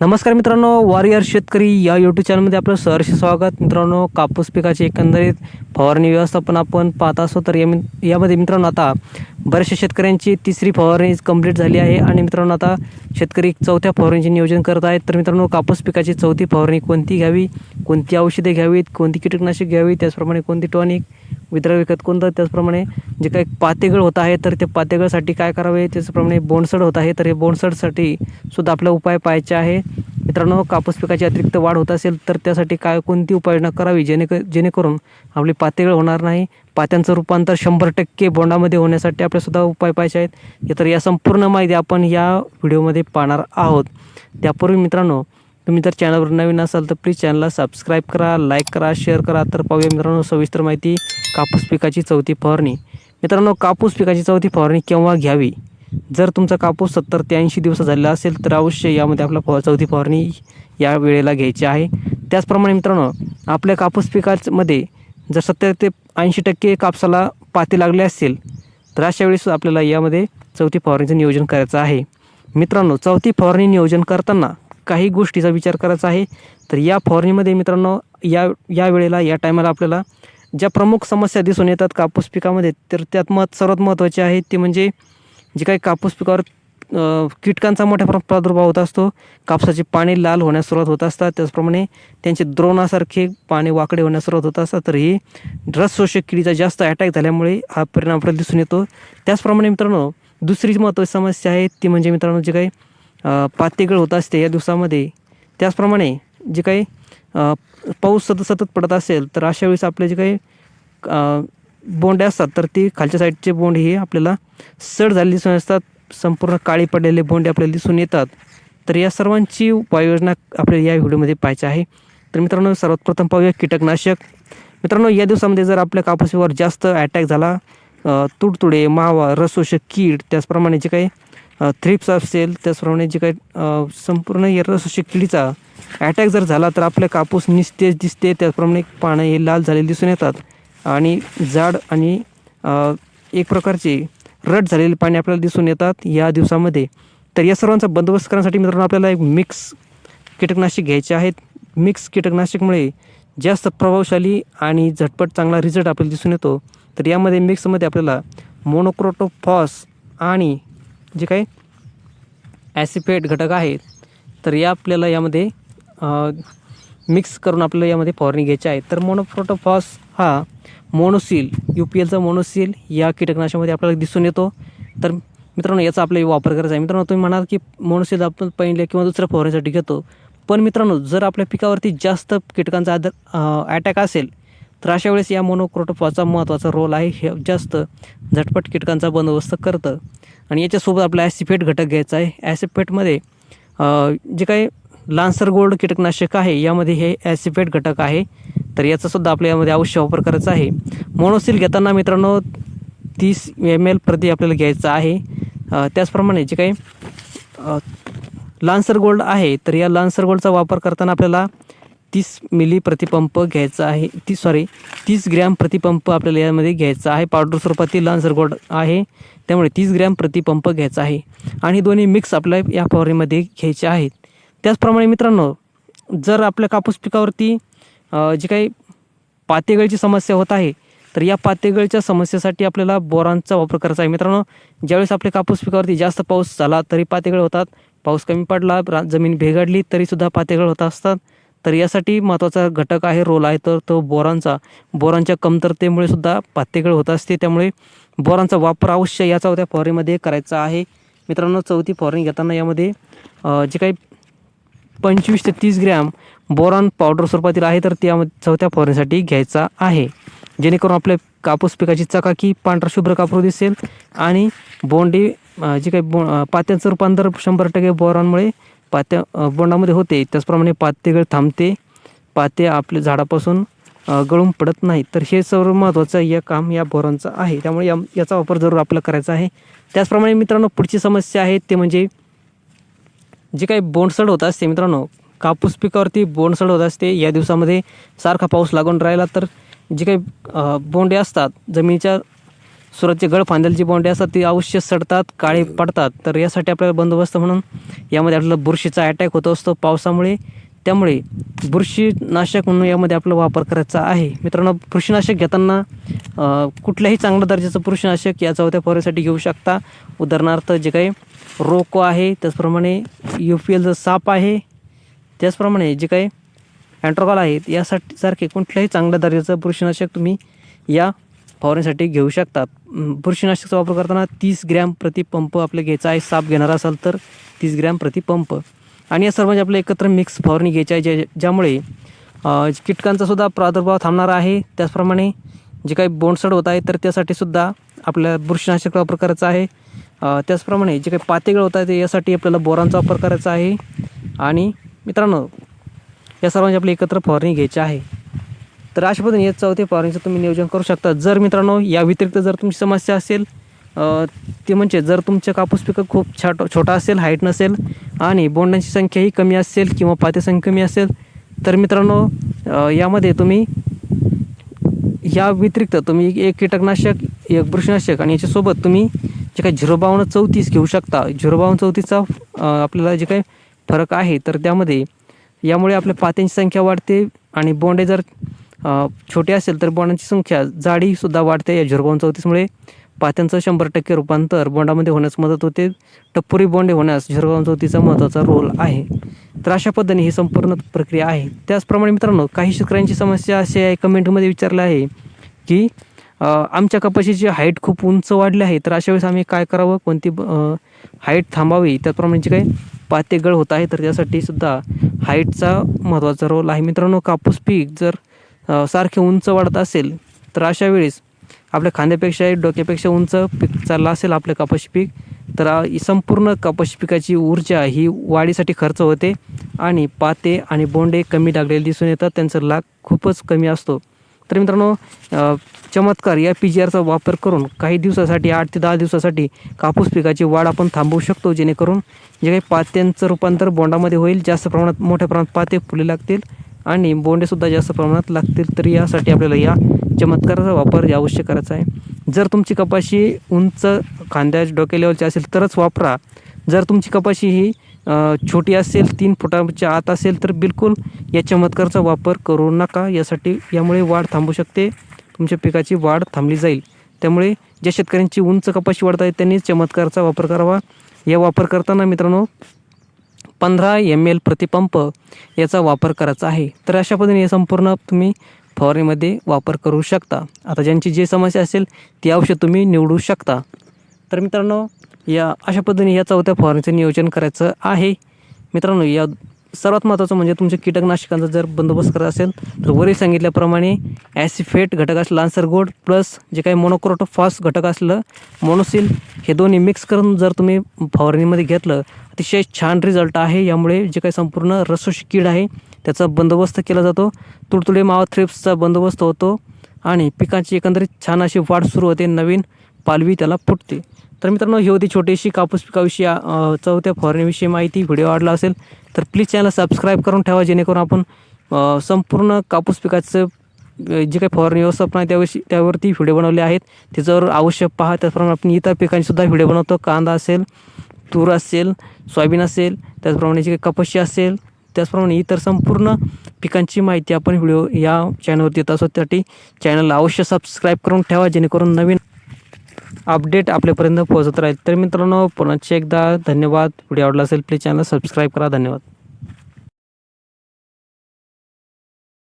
नमस्कार मित्रांनो वारियर शेतकरी या यूट्यूब चॅनलमध्ये आपलं सहर्ष स्वागत. मित्रांनो कापूस पिकाची एकंदरीत फवारणी व्यवस्थापन आपण पाहत असतो. तर या यामध्ये मित्रांनो आता बऱ्याचशा शेतकऱ्यांची तिसरी फवारणी कंप्लीट झाली आहे. आणि मित्रांनो आता शेतकरी चौथ्या फवारणीचे नियोजन करत आहेत. तर मित्रांनो कापूस पिकाची चौथी फवारणी कोणती घ्यावी? कोणती औषधे घ्यावीत? कोणती कीटकनाशक घ्यावी त्याचप्रमाणे कोणती टॉनिक? वितरण विकत कोणतं? त्याचप्रमाणे जे काही पातेगळ होत आहे तर ते पातेगळसाठी काय करावे? त्याचप्रमाणे बोंडसड होत आहे तर हे बोंडसडसाठी सुद्धा आपला उपाय पाहायचे आहे. मित्रांनो कापूस पिकाची अतिरिक्त वाढ होत असेल तर त्यासाठी काय कोणती उपाययोजना करावी? जेणे जेणेकरून आपली पातेगळ होणार नाही. पात्यांचं रूपांतर शंभर टक्के बोंडामध्ये होण्यासाठी आपल्यासुद्धा उपाय पाहिजे आहेत. तर या संपूर्ण माहिती आपण या व्हिडिओमध्ये पाहणार आहोत. त्यापूर्वी मित्रांनो तुम्ही जर चॅनलवर नवीन असाल तर प्लीज चॅनलला सबस्क्राईब करा लाईक करा शेअर करा. तर पाहूया मित्रांनो सविस्तर माहिती कापूस पिकाची चौथी फवारणी. मित्रांनो कापूस पिकाची चौथी फवारणी केव्हा घ्यावी? जर तुमचा कापूस सत्तर ते ऐंशी दिवस झालेला असेल तर अवश्य यामध्ये आपला फवा चौथी फवारणी या वेळेला घ्यायची आहे. त्याचप्रमाणे मित्रांनो आपल्या कापूस पिकामध्ये जर सत्तर ते ऐंशी टक्के कापसाला पाती लागले असतील तर अशा वेळेस आपल्याला यामध्ये चौथी फवारणीचं नियोजन करायचं आहे. मित्रांनो चौथी फवारणी नियोजन करताना काही गोष्टीचा विचार करायचा आहे. तर या फवारणीमध्ये मित्रांनो या या वेळेला या टायमाला आपल्याला ज्या प्रमुख समस्या दिसून येतात कापूस पिकामध्ये तर त्यात मत सर्वात महत्त्वाचे आहे ते म्हणजे जे काही कापूस पिकावर कीटकांचा मोठ्या प्रमाणात प्रादुर्भाव होत असतो कापसाचे पाने लाल होण्यास सुरुवात होत असतात. त्याचप्रमाणे त्यांचे द्रोणासारखे पाणी वाकडे होण्यास सुरुवात होत असतात. तर ही रस शोषक किडीचा जास्त अटॅक झाल्यामुळे हा परिणाम आपल्याला दिसून येतो. त्याचप्रमाणे मित्रांनो दुसरी महत्त्वाची समस्या आहे ती म्हणजे मित्रांनो जे काही पातेगळ होत असते या दिवसामध्ये. त्याचप्रमाणे जे काही पाऊस सतत सतत पडत असेल तर अशा वेळेस आपले जे काही बोंडे असतात तर ती खालच्या साईडचे बोंड हे आपल्याला सड झालेली दिसून असतात. संपूर्ण काळी पडलेले बोंडे आपल्याला दिसून येतात. तर या सर्वांची उपाययोजना आपल्याला या व्हिडिओमध्ये पाहायची आहे. तर मित्रांनो सर्वात प्रथम पाहूया कीटकनाशक. मित्रांनो या दिवसामध्ये जर आपल्या कापसावर जास्त अटॅक झाला तुडतुडे मावा रसोषक कीड त्याचप्रमाणे जे काही थ्रिप्स असेल त्याचप्रमाणे जे काही संपूर्ण या किडीचा अटॅक जर झाला तर आपल्या कापूस निसतेच दिसते त्याचप्रमाणे पानं हे लाल झालेले दिसून येतात. आणि जाड आणि एक प्रकारचे रट झालेले पाणी आपल्याला दिसून येतात या दिवसामध्ये. तर या सर्वांचा बंदोबस्त करण्यासाठी मित्रांनो आपल्याला एक मिक्स कीटकनाशक घ्यायचे आहेत. मिक्स कीटकनाशकमुळे जास्त प्रभावशाली आणि झटपट चांगला रिझल्ट आपल्याला दिसून येतो. तर यामध्ये मिक्समध्ये आपल्याला मोनोक्रोटोफॉस आणि जे काही ॲसिफेट घटक आहेत तर या आपल्याला यामध्ये मिक्स करून आपल्याला यामध्ये फवारणी घ्यायची आहे तर मोनोप्रोटोफॉस हा मोनोसिल यू पी एलचा मोनोसिल या कीटकनाशामध्ये आपल्याला दिसून येतो. तर मित्रांनो याचा आपल्याला वापर करायचा आहे. मित्रांनो तुम्ही म्हणाल की मोनोसिल आपण पहिल्या किंवा दुसऱ्या फवारणीसाठी घेतो. पण मित्रांनो जर आपल्या पिकावरती जास्त कीटकांचा आदर अटॅक असेल तर अशा वेळेस या मोनोक्रोटोफॉचा महत्त्वाचा रोल आहे. हे जास्त झटपट कीटकांचा बंदोबस्त करतं. आणि याच्यासोबत आपला ॲसिफेट घटक घ्यायचा आहे. ॲसिफेटमध्ये जे काही लान्सर गोल्ड कीटकनाशक आहे यामध्ये हे ॲसिफेट घटक आहे. तर याचासुद्धा आपल्या यामध्ये अवश्य वापर करायचा आहे. मोनोसिल घेताना मित्रांनो तीस एम एल प्रति आपल्याला घ्यायचं आहे. त्याचप्रमाणे जे काही लान्सर गोल्ड आहे तर या लान्सर गोल्डचा वापर करताना आपल्याला तीस मिली प्रतिपंप घ्यायचा आहे. ती सॉरी तीस ग्रॅम प्रतिपंप आपल्याला यामध्ये घ्यायचा आहे. पावडर स्वरूपातील लान्सर गोड आहे. त्यामुळे तीस ग्रॅम प्रतिपंप घ्यायचा आहे. आणि दोन्ही मिक्स आपल्या या फवारणीमध्ये घ्यायचे आहेत. त्याचप्रमाणे मित्रांनो जर आपल्या कापूस पिकावरती जी काही पातेगळची समस्या होत आहे तर या पातेगळच्या समस्येसाठी आपल्याला बोरांचा वापर करायचा आहे. मित्रांनो ज्यावेळेस आपल्या कापूस पिकावरती जास्त पाऊस झाला तरी पातेगळ होतात. पाऊस कमी पडला जमीन भेगाडली तरीसुद्धा पातेगळ होत असतात. तर यासाठी महत्त्वाचा घटक आहे रोल आहे. तर तो बोरांचा. बोरांच्या कमतरतेमुळे सुद्धा पातेगळ होत असते. त्यामुळे बोरांचा वापर अवश्य या चौथ्या फवारणीमध्ये करायचा आहे. मित्रांनो चौथी फवारणी घेताना यामध्ये जे काही पंचवीस ते तीस ग्रॅम बोरॉन पावडर स्वरूपातील आहे तर त्यामध्ये चौथ्या फवारणीसाठी घ्यायचा आहे. जेणेकरून आपल्या कापूस पिकाची चकाकी पांढरा शुभ्र कापूर दिसेल आणि बोंडी जे काही बो पात्यांचं रूपांतर शंभर टक्के बोरॉनमुळे पात्या बोंडामध्ये होते त्याचप्रमाणे पातेगळ थांबते पाते आपल्या झाडापासून गळून पडत नाही. तर हे सर्व महत्त्वाचं या काम या बोरांचं आहे. त्यामुळे या याचा वापर जरूर आपल्याला करायचा आहे. त्याचप्रमाणे मित्रांनो पुढची समस्या आहे ते म्हणजे जे काही बोंडसड होत असते मित्रांनो कापूस पिकावरती बोंडसड होत असते. या दिवसामध्ये सारखा पाऊस लागून राहिला तर जे काही बोंडे असतात जमिनीच्या सुरतचे गळ फांद्याला जी बोंडे असतात ती अवश्य सडतात काळे पडतात. तर यासाठी आपल्याला बंदोबस्त म्हणून यामध्ये आपल्याला बुरशीचा अटॅक होत असतो पावसामुळे. त्यामुळे बुरशीनाशक म्हणून यामध्ये आपला वापर करायचा आहे. मित्रांनो बुरशीनाशक घेताना कुठल्याही चांगल्या दर्जाचं बुरशीनाशक या चौथ्या फवारीसाठी घेऊ शकता. उदाहरणार्थ जे काही रोको आहे त्याचप्रमाणे यू पी एलचं साप आहे. त्याचप्रमाणे जे काही अँट्रोकॉल आहेत यासाठी सारखे कुठल्याही चांगल्या दर्जाचं बुरशीनाशक तुम्ही या फवारणीसाठी घेऊ शकतात. बुरशीनाशकचा वापर करताना तीस ग्रॅम प्रति पंप आपले घ्यायचा आहे साप घेणार असाल तर तीस ग्रॅम प्रति पंप. आणि या सर्वांची आपल्या एकत्र मिक्स फवारणी घ्यायची आहे ज्या ज्यामुळे कीटकांचा सुद्धा प्रादुर्भाव थांबणार आहे. त्याचप्रमाणे जे काही बोंडसड होत आहे तर त्यासाठी सुद्धा आपल्याला बुरशीनाशक वापर करायचा आहे. त्याचप्रमाणे जे काही पातेगळ होत आहे यासाठी आपल्याला बोरांचा वापर करायचा आहे. आणि मित्रांनो या सर्वांची आपली एकत्र फवारणी घ्यायची आहे. तर अशा पद्धतीने या चौथे फवारणीचं तुम्ही नियोजन करू शकता. जर मित्रांनो या व्यतिरिक्त जर तुमची समस्या असेल ते ती म्हणजे जर तुमचं कापूस पिकं खूप छाट छोटा असेल हाईट नसेल आणि बोंडांची संख्याही कमी असेल किंवा पाते संख्या कमी असेल तर मित्रांनो यामध्ये तुम्ही या व्यतिरिक्त तुम्ही एक कीटकनाशक एक बुरशीनाशक आणि याच्यासोबत तुम्ही जे काही झिरो बावन्न चौतीस घेऊ शकता. झिरो बावन्न चौतीसचा आपल्याला जे काही फरक आहे तर त्यामध्ये यामुळे आपल्या पात्यांची संख्या वाढते आणि बोंडे जर छोटे असेल तर बोंडांची संख्या जाडीसुद्धा वाढते. या झिरो चौतीसमुळे पात्यांचं शंभर टक्के रूपांतर बोंडामध्ये होण्यास मदत होते. टप्पुरी बोंडे होण्यास झिरो चौथीचा महत्त्वाचा रोल आहे. तर अशा पद्धतीने ही संपूर्ण प्रक्रिया आहे. त्याचप्रमाणे मित्रांनो काही शेतकऱ्यांची समस्या अशी आहे कमेंटमध्ये विचारलं आहे की आमच्या कपाशीची हाईट खूप उंच वाढली आहे तर अशा वेळेस आम्ही काय करावं? कोणती हाईट थांबावी? त्याचप्रमाणे जे काही पाते गळ होत आहे तर त्यासाठी सुद्धा हाईटचा महत्त्वाचा रोल आहे. मित्रांनो कापूस पीक जर सारखे उंच वाढत असेल तर अशा वेळेस आपल्या खांद्यापेक्षा डोक्यापेक्षा उंच पीक चाललं असेल आपलं कपाशी पीक तर ही संपूर्ण कपाशी पिकाची ऊर्जा ही वाढीसाठी खर्च होते आणि पाते आणि बोंडे कमी लागलेले दिसून येतात त्यांचा लाग खूपच कमी असतो. तर मित्रांनो चमत्कार या पी जी आरचा वापर करून काही दिवसासाठी आठ ते दहा दिवसासाठी कापूस पिकाची वाढ आपण थांबवू शकतो जेणेकरून जे काही पात्यांचं रूपांतर बोंडामध्ये होईल जास्त प्रमाणात मोठ्या प्रमाणात पाते फुले लागतील आणि बोंडेसुद्धा जास्त प्रमाणात लागतील तर यासाठी आपल्याला या चमत्काराचा वापर आवश्यक करायचा आहे. जर तुमची कपाशी उंच खांद्या डोक्या लेवलची असेल तरच वापरा. जर तुमची कपाशी ही छोटी असेल तीन फुटाच्या आत असेल तर बिलकुल या चमत्कारचा वापर करू नका. यासाठी यामुळे वाढ थांबू शकते. तुमच्या पिकाची वाढ थांबली जाईल. त्यामुळे ज्या शेतकऱ्यांची उंच कपाशी वाढत आहे त्यांनी चमत्कारचा वापर करावा. या वापर करताना मित्रांनो पंधरा एम एल प्रतिपंप याचा वापर करायचा आहे. तर अशा पद्धतीने संपूर्ण तुम्ही फवारणीमध्ये वापर करू शकता. आता ज्यांची जी समस्या असेल ती औषध तुम्ही निवडू शकता. तर मित्रांनो या अशा पद्धतीने या चौथ्या फवारणीचं नियोजन करायचं आहे. मित्रांनो या सर्वात महत्त्वाचं म्हणजे तुमच्या कीटकनाशकांचा जर बंदोबस्त करायचा असेल तर वरील सांगितल्याप्रमाणे ॲसिफेट घटक असलं लान्सर गोड प्लस जे काही मोनोक्रोटोफॉस घटक असलं मोनोसिल हे दोन्ही मिक्स करून जर तुम्ही फवारणीमध्ये घेतलं अतिशय छान रिझल्ट आहे. यामुळे जे काही संपूर्ण रसोशी कीड आहे त्याचा बंदोबस्त केला जातो. तुडतुडे मावा थ्रिप्सचा बंदोबस्त होतो आणि पिकांची एकंदरीत छान अशी वाढ सुरू होते. नवीन पालवी त्याला फुटते. तर मित्रांनो ही होती छोटीशी कापूस पिकाविषयी चौथ्या फवारणीविषयी माहिती. व्हिडिओ आवडला असेल तर प्लीज चॅनल सबस्क्राईब करून ठेवा जेणेकरून आपण संपूर्ण कापूस पिकाचं जे काही फवारणी व्यवस्थापन आहे त्याविषयी त्यावरती व्हिडिओ बनवले आहेत. त्याच्यावर आवश्यक पहा त्याचप्रमाणे आपण इतर पिकांसुद्धा व्हिडिओ बनवतो. कांदा असेल तूर असेल सोयाबीन असेल त्याचप्रमाणे जे काही कपाशी असेल त्याचप्रमाणे इतर संपूर्ण पिकांची माहिती आपण व्हिडिओ या चॅनलवर देत असतो. त्यासाठी चॅनलला अवश्य सबस्क्राईब करून ठेवा जेणेकरून नवीन अपडेट आपल्यापर्यंत पोहोचत राहील. तर मित्रांनो पुन्हा एकदा धन्यवाद. व्हिडिओ आवडला असेल प्लीज चॅनल सबस्क्राईब करा. धन्यवाद.